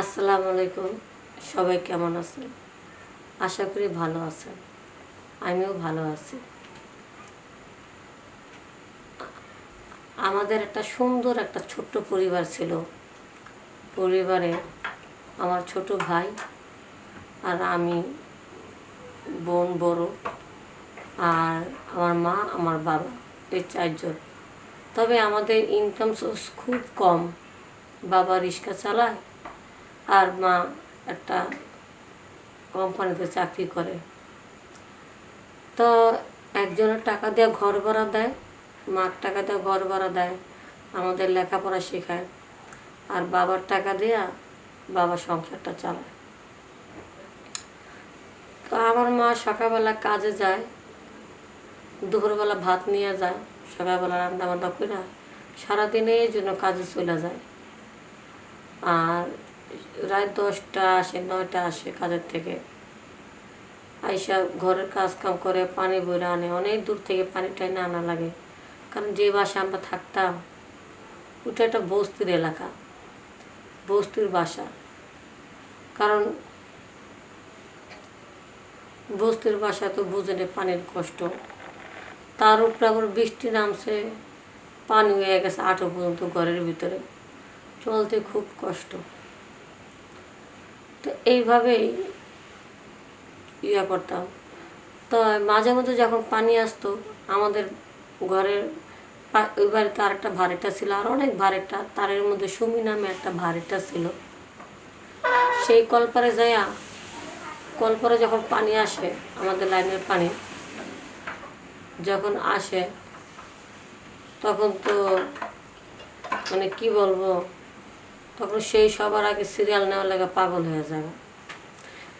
আসসালামু আলাইকুম। সবাই কেমন আছেন? আশা করি ভালো আছেন। আমিও ভালো আছি। আমাদের একটা সুন্দর একটা ছোট্ট পরিবার ছিল। পরিবারে আমার ছোট ভাই আর আমি বোন বড় আর আমার মা, আমার বাবা, এই চারজন। তবে আমাদের ইনকাম সোর্স খুব কম। বাবা রিক্সা চালায় আর মা একটা কোম্পানিতে চাকরি করে। তো একজনের টাকা দিয়ে ঘর ভাড়া দেয়, মার টাকা দিয়ে ঘর ভাড়া দেয়, আমাদের লেখাপড়া শেখায়। আর বাবার টাকা দিয়া বাবা সংসারটা চালায়। তো আমার মা সকালবেলা কাজে যায়, দুপুরবেলা ভাত নিয়ে যায়, সকালবেলা রান্না বান্না করে সারাদিনের জন্য কাজে চলে যায়। আর রাত দশটা আসে, নয়টা আসে কাজের থেকে। আইসা ঘরের কাজ কাম করে পানি বইরে আনে। অনেক দূর থেকে পানি টাইনে আনা লাগে। কারণ যে বাসা আমরা থাকতাম, ওটা একটা বস্তির এলাকা। বস্তির বাসা। কারণ বস্তির বাসা তো বুঝেনি পানির কষ্ট। তার উপরে আবার বৃষ্টি নামছে, পানি হয়ে গেছে আঠো পর্যন্ত ঘরের ভিতরে। চলতে খুব কষ্ট। তো এইভাবেই ইয়া করতাম। তো মাঝে মধ্যে যখন পানি আসতো, আমাদের ঘরের ওই বাড়িতে আরেকটা ভাড়েটা ছিল, আর অনেক ভাড়েটা তারের মধ্যে সুমি নামে একটা ভাড়েটা ছিল। সেই কলপারে যাইয়া, কলপারে যখন পানি আসে, আমাদের লাইনের পানি, যখন আসে, তখন তো মানে কি বলব তখন সেই সবার আগে সিরিয়াল নেওয়ার লাগে পাগল হয়ে যাবে।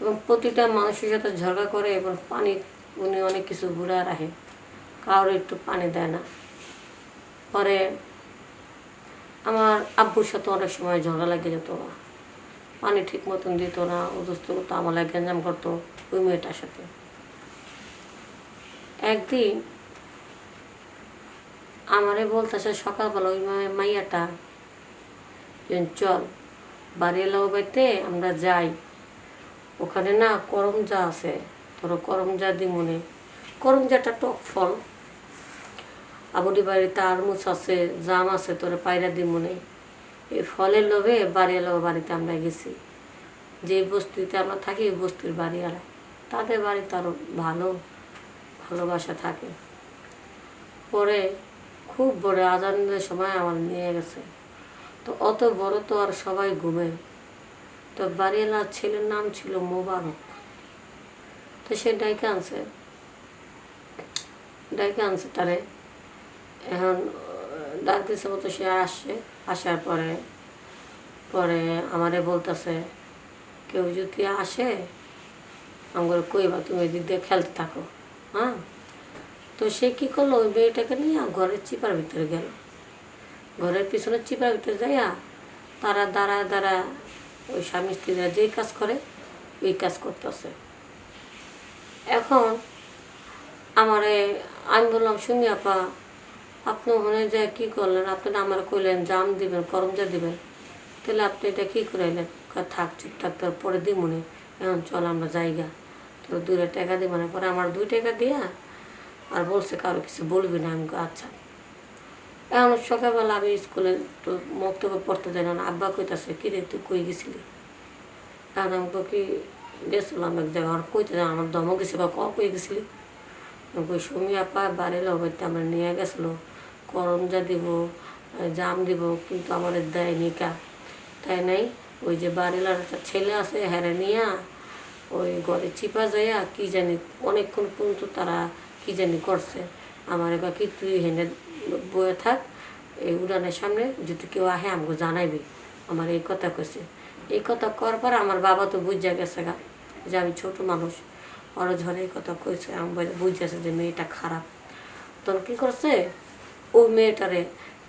এবং প্রতিটা মানুষের সাথে ঝগড়া করে এবং পানি, উনি অনেক কিছু ঘুরে রাখে। কারোর একটু পানি দেয় না। পরে আমার আব্বুর সাথে অনেক সময় ঝগড়া লেগে যেত। পানি ঠিক মতন দিত না অদস্ত করতো আমার লাগে গেঞ্জাম করতো ওই মেয়েটার সাথে। একদিন আমারে বলতেছে, সকালবেলা ওই মাইয়াটা চল বাড়ি এলাও বাড়িতে আমরা যাই। ওখানে না করমজা আছে, ধরো করমজা দিমনে করমজাটা টক ফল। আবুদি বাড়িতে আরমুচ আছে, জাম আছে, তোরে পায়রা দিমনে এই ফলের লোভে বাড়ি এলাও বাড়িতে আমরা গেছি। যে বস্তিতে আমরা থাকি, ওই বস্তির বাড়িওয়ালা। তাদের বাড়িতে আরও ভালো ভালোবাসা থাকে। পরে খুব বড় আজানের সময় আমার নিয়ে গেছে। তো অত বড় তো আর সবাই ঘুমে। তো বাড়িওয়ালার ছেলের নাম ছিল মোবারক। তো সে ডাইকে আনছে। ডাইকে আনছে তারে। এখন আহ, ডাক দিছে মতো সে আসছে। আসার পরে পরে আমারে বলতেছে কেউ যদি আসে আমার কইবা তুমি এদিক দিয়ে খেলতে থাকো। হ্যাঁ? তো সে কী করল? ওই মেয়েটাকে নিয়ে ঘরের চিপার ভিতরে গেল। ঘরের পিছনে চিপার ভিতরে যাইয়া তারা দাঁড়া দাঁড়া ওই স্বামী স্ত্রীরা যেই কাজ করে, ওই কাজ করতেছে। এখন আমারে আমি বললাম, সুমি আপা, আপনি ওখানে যে কী করলেন? আপনি আমার কইলেন জাম দিবেন করমজা দিবেন। তাহলে আপনি এটা কী করাইলেন থাক, চুপ থাক, তোর পরে দিমুনে এখন চল আমরা জায়গা তোর দুইটা টাকা দিব না, পরে আমার দুই টাকা দিয়া আর বলছে কারও কিছু বলবি না। আমি আচ্ছা। এখন সকালবেলা আমি স্কুলে তো বক্তব্য পড়তে যাই না আব্বা কইতাছে, কি রে, তুই কই গেছিলি? এখন আমি কি গেছিলাম এক জায়গায় আমার কইতে যাই আমার দমও গেছে, বা ক কই গেছিলি? কই, সুমি আপা বাড়ির লোক আমরা নিয়ে গেছিল, করমজা দিব, জাম দিব, কিন্তু আমার দেয়নি কা। তাই নাই, ওই যে বাড়িলার একটা ছেলে আছে হ্যারে নিয়া, ওই ঘরে চিপা যাইয়া, কি জানি, অনেকক্ষণ পর্যন্ত তারা কি জানি করছে। আমার এবার কি তুই হেনে বয়ে থাক, এই উড়ানের সামনে যদি কেউ আহে, আমাকে জানাইবি। আমার এই কথা কইছে। এই কথা করার পর আমার বাবা তো বুঝা গেছে গা, যে আমি ছোট মানুষ। ওরা ঝড়ে এই কথা কইছে আমি বুঝেছে যে মেয়েটা খারাপ। তখন কী করছে? ওই মেয়েটারে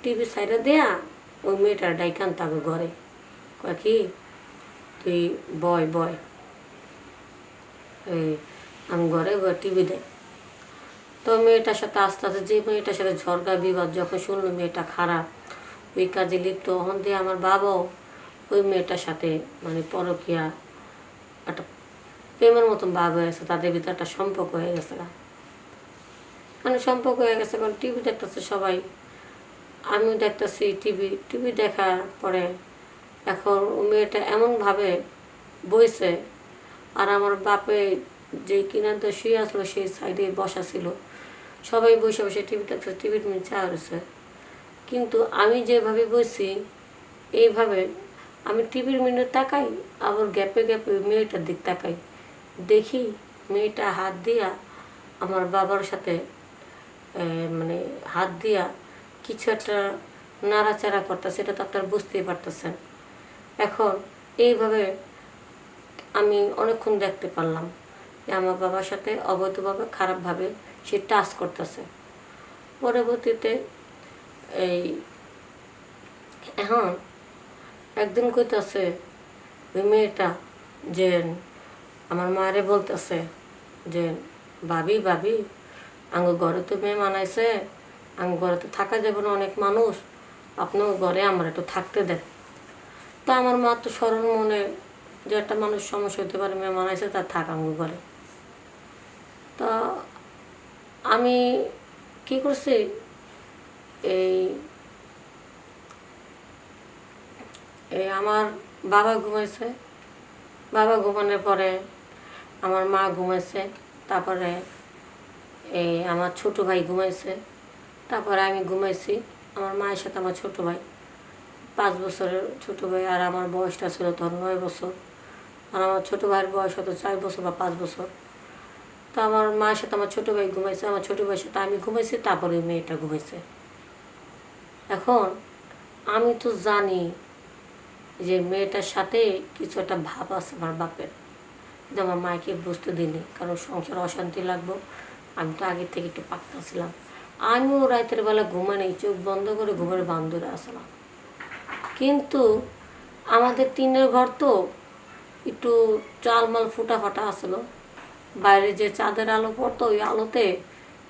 টিভি সাইডে দেয়া ওই মেয়েটার ডাইকান তাকে ঘরে। কয় কি? তুই বয় বয়। এই, আমি ঘরে টিভি দেয় তো মেয়েটার সাথে আস্তে আস্তে যে মেয়েটার সাথে ঝরগা বিবাদ যখন শুনলো মেয়েটা খারাপ, ওই কাজে লিপ্ত ওখান দিয়ে আমার বাবাও ওই মেয়েটার সাথে মানে পরকিয়া, একটা প্রেমের মতন ভাব হয়ে গেছে, তাদের ভিতরে একটা সম্পর্ক হয়ে গেছে গা। মানে সম্পর্ক হয়ে গেছে, কারণ টিভি দেখতেছে সবাই আমিও দেখতেছি টিভি টিভি দেখার পরে এখন ও মেয়েটা এমনভাবে বইছে, আর আমার বাপে যে কিনাতে শুয়ে আসলো, সেই সাইডে বসা ছিল সবাই বসে বসে টিভি দেখছে টিভির নিচে রয়েছে কিন্তু আমি যেভাবে বসি এইভাবে আমি টিভির মিনিট তাকাই, আবার গ্যাপে গ্যাপে মেয়েটার দিক তাকাই। দেখি মেয়েটা হাত দিয়া আমার বাবার সাথে মানে হাত দিয়া কিছু একটা নাড়াচাড়া করতে সেটা তো আপনারা বুঝতেই পারতেছেন। এখন এইভাবে আমি অনেকক্ষণ দেখতে পারলাম যে আমার বাবার সাথে অবৈধভাবে, খারাপভাবে সে টাচ করতেছে। পরবর্তীতে এই এখন একদিন কইতাছে ওই মেয়েটা যে আমার মারে বলতেছে যে, ভাবি ভাবি, আঙ্গ ঘরে তো মেয়ে মানাইছে, আঙ্গ ঘরে তো থাকা যাবে না অনেক মানুষ আপনার ঘরে, আমার একটু থাকতে দেন। তা আমার মা তো স্মরণ মনে যে একটা মানুষ সমস্যা হতে পারে, মেয়ে মানাইছে, তার থাক আঙ্গ ঘরে তা আমি কি করছি? এই আমার বাবা ঘুমাইছে। বাবা ঘুমানোর পরে আমার মা ঘুমাইছে। তারপরে এই আমার ছোট ভাই ঘুমাইছে। তারপরে আমি ঘুমাইছি। আমার মায়ের সাথে আমার ছোট ভাই। পাঁচ বছরের ছোট ভাই আর আমার বয়সটা ছিল তখন নয় বছর। আর আমার ছোট ভাইয়ের বয়স হতো চার বছর বা পাঁচ বছর। তো আমার মায়ের সাথে আমার ছোট ভাই ঘুমাইছে, আমার ছোটো ভাইয়ের সাথে আমি ঘুমাইছি, তারপরে মেয়েটা ঘুমাইছে। এখন আমি তো জানি যে মেয়েটার সাথে কিছু একটা ভাব আছে আমার বাপের। কিন্তু আমার মাকে বুঝতে দিনি কারণ সংসার অশান্তি লাগবো। আমি তো আগের থেকে একটু পাক্কা ছিলাম। আমিও রাতের বেলা ঘুমা নেই, চোখ বন্ধ করে ঘুমের বান্ধরে আসলাম কিন্তু আমাদের টিনের ঘর তো একটু চালমাল ফুটা ফাটা আসলো বাইরে যে চাঁদের আলো পড়তো, ওই আলোতে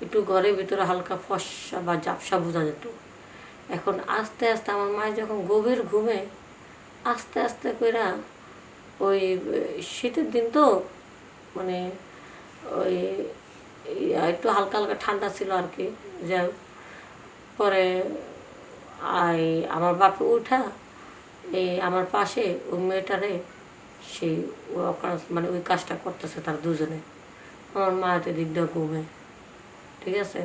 একটু ঘরের ভিতরে হালকা ফসা বা জাপসা বোঝা যেত। এখন আস্তে আস্তে আমার মায়ের যখন গভীর ঘুমে আস্তে আস্তে করে ওই শীতের দিন তো মানে ওই একটু হালকা হালকা ঠান্ডা ছিল আর কি যাই পরে আই, আমার বাপে উঠা, এই আমার পাশে ওই মেয়েটারে সেই মানে ওই কাজটা করতেছে তার দুজনে। আমার মা এতে দিক দিয়ে ঘুমে। ঠিক আছে?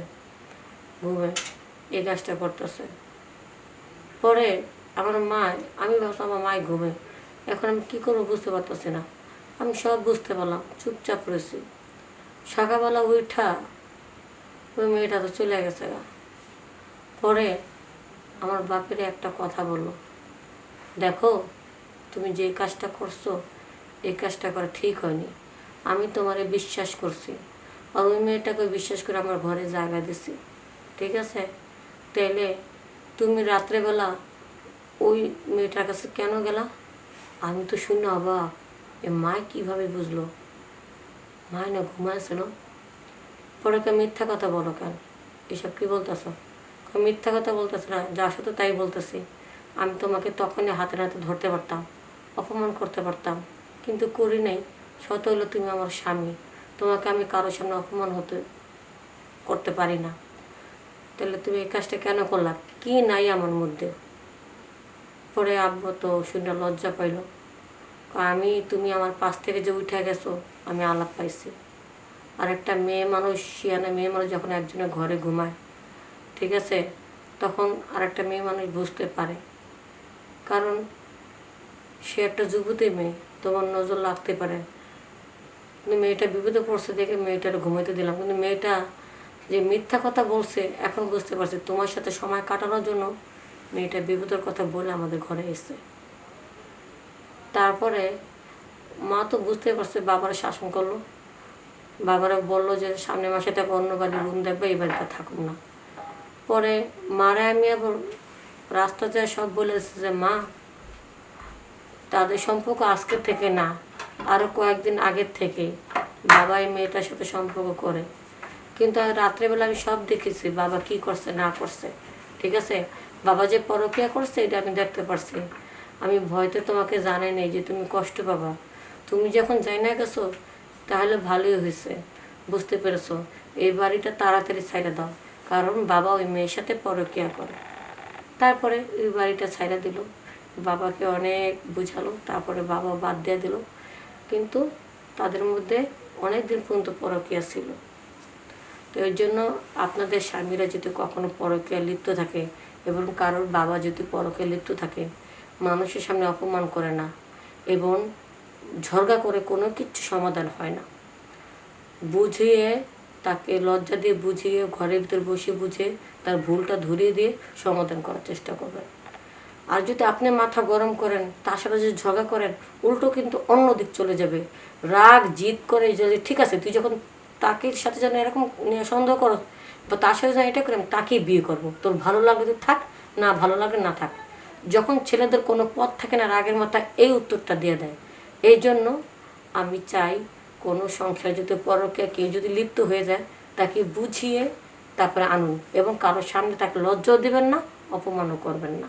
ঘুমে। এই কাজটা করতেছে। পরে আমার মা আমি ভাবছি আমার মায় ঘুমে। এখন আমি কী করব বুঝতে পারতেছি না। আমি সব বুঝতে পারলাম, চুপচাপ রয়েছি। সকালবেলা উঠা ওই মেয়েটা তো চলে গেছে গা। পরে আমার বাপের একটা কথা বলল, দেখো, তুমি যে কাজটা করছ, এই কাজটা করা ঠিক হয়নি। আমি তোমারে বিশ্বাস করছি। আর ওই মেয়েটাকে বিশ্বাস করে আমার ঘরে জায়গা দিছি। ঠিক আছে? তাইলে তুমি রাত্রেবেলা ওই মেয়েটার কাছে কেন গেলা? আমি তো শূন্য অবাক। এ মায় কীভাবে বুঝলো? মায় না? ঘুমাইছিল পরে কে মিথ্যা কথা বলো কেন? এসব কী বলতেছ? মিথ্যা কথা বলতেছ না? যা সাথে তাই বলতেছি। আমি তোমাকে তখনই হাতে হাতে ধরতে পারতাম, অপমান করতে পারতাম, কিন্তু করি নাই। শত হলো তুমি আমার স্বামী। তোমাকে আমি কারোর সামনে অপমান হতে, করতে পারি না। তাহলে তুমি এই কাজটা কেন করলা? কি নাই আমার মধ্যে? পরে আব্বু তো শুনে লজ্জা পাইল। আমি, তুমি আমার পাশ থেকে যে উঠে গেছো, আমি আলাপ পাইছি। আর একটা মেয়ে মানুষ, শিয়ানা মেয়ে মানুষ যখন একজনের ঘরে ঘুমায়, ঠিক আছে? তখন আর একটা মেয়ে মানুষ বুঝতে পারে। কারণ সে একটা যুবতী মেয়ে, তোমার নজর লাগতে পারে। কিন্তু মেয়েটা বিপদে পড়ছে দেখে মেয়েটার ঘুমাইতে দিলাম। কিন্তু মেয়েটা যে মিথ্যা কথা বলছে, এখন বুঝতে পারছে তোমার সাথে সময় কাটানোর জন্য মেয়েটা বিপদের কথা বলে আমাদের ঘরে এসছে। তারপরে মা তো বুঝতে পারছে বাবার শাসন করল। বাবারা বলল যে সামনের মাসে তাকে অন্য বাড়ি রুম দেখবে, এই বাড়িতে থাকুক না। পরে মারা আমি আবার রাস্তা যায় সব বলে এসেছে যে, মা, তাদের সম্পর্ক আজকে থেকে না। আরও কয়েকদিন আগের থেকে। বাবা এই মেয়েটার সাথে সম্পর্ক করে। কিন্তু রাত্রেবেলা আমি সব দেখেছি, বাবা কি করছে, না করছে। ঠিক আছে? বাবা যে পরকিয়া করছে, এটা আমি দেখতে পারছি। আমি ভয়তে তোমাকে জানাই নাই যে তুমি কষ্ট পাবা। তুমি যখন যাই না গেছো, তাহলে ভালোই হয়েছে। বুঝতে পেরেছ? এই বাড়িটা তাড়াতাড়ি ছাইড়া দাও, কারণ বাবা ওই মেয়ের সাথে পরকিয়া করে। তারপরে ওই বাড়িটা ছাইড়া দিল। বাবাকে অনেক বুঝালো, তারপরে বাবা বাদ দিয়ে দিল। কিন্তু তাদের মধ্যে অনেক দিন পর্যন্ত পরকিয়া ছিল। তো এর জন্য আপনাদের স্বামীরা যদি কখনো পরকীয়া লিপ্ত থাকে এবং কারোর বাবা যদি পরকে লিপ্ত থাকে, মানুষের সামনে অপমান করে না এবং ঝরগা করে কোনো কিচ্ছু সমাধান হয় না। বুঝিয়ে তাকে লজ্জা দিয়ে বুঝিয়ে ঘরের ভিতর বসে বুঝে তার ভুলটা ধরিয়ে দিয়ে সমাধান করার চেষ্টা করবেন। আর যদি আপনি মাথা গরম করেন, তার সাথে যদি ঝগড়া করেন, উল্টো কিন্তু অন্য দিক চলে যাবে। রাগ, জিদ করে যদি, ঠিক আছে, তুই যখন তাকে সাথে যেন এরকম সন্দেহ করো, বা তার সাথে যেন এটা করে আমি তাকেই বিয়ে করব। তোর ভালো লাগলে তুই থাক, না ভালো লাগলে না থাক। যখন ছেলেদের কোনো পথ থাকে না রাগের মাথা এই উত্তরটা দিয়ে দেয়। এই জন্য আমি চাই কোনো সংসার যদি পরকে কেউ যদি লিপ্ত হয়ে যায়, তাকে বুঝিয়ে তারপরে আনুন এবং কারোর সামনে তাকে লজ্জাও দেবেন না, অপমানও করবেন না।